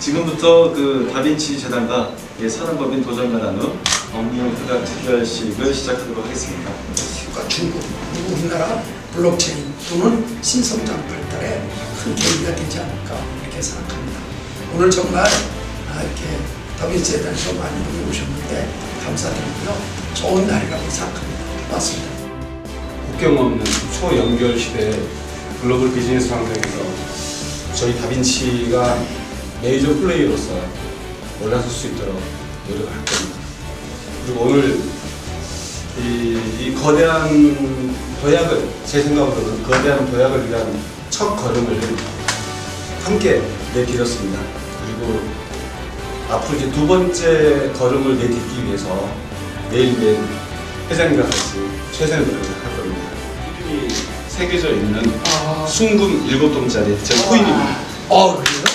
지금부터 그 다빈치 재단과 예, 산업법인 도전과 나눔 업무 협약 특별식을 시작하도록 하겠습니다. 그러니까 중국, 그리고 우리나라 블록체인 또는 신성장 발달에 큰 계기가 되지 않을까 이렇게 생각합니다. 오늘 정말 아, 이렇게 더비재단에서 많은 분이 오셨는데 감사드리고요. 좋은 날이라고 생각합니다. 고맙습니다. 국경 없는 초연결 시대 글로벌 비즈니스 환경에서 저희 다빈치가 메이저 플레이어로서 올라설 수 있도록 노력을 할 겁니다. 그리고 오늘 이, 이 거대한 도약을 제 생각으로는 거대한 도약을 위한 첫 걸음을 함께 내딛었습니다. 그리고 앞으로 이제 두 번째 걸음을 내딛기 위해서 매일매일 회장님과 같이 최선의 노력을 할 겁니다. 이름이 새겨져 있는 순금 일곱 동짜리 제 코인입니다. 어, 그래요?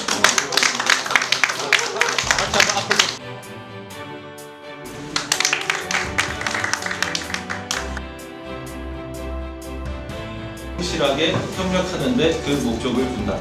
확실하게 협력하는데 그 목적을 둔다.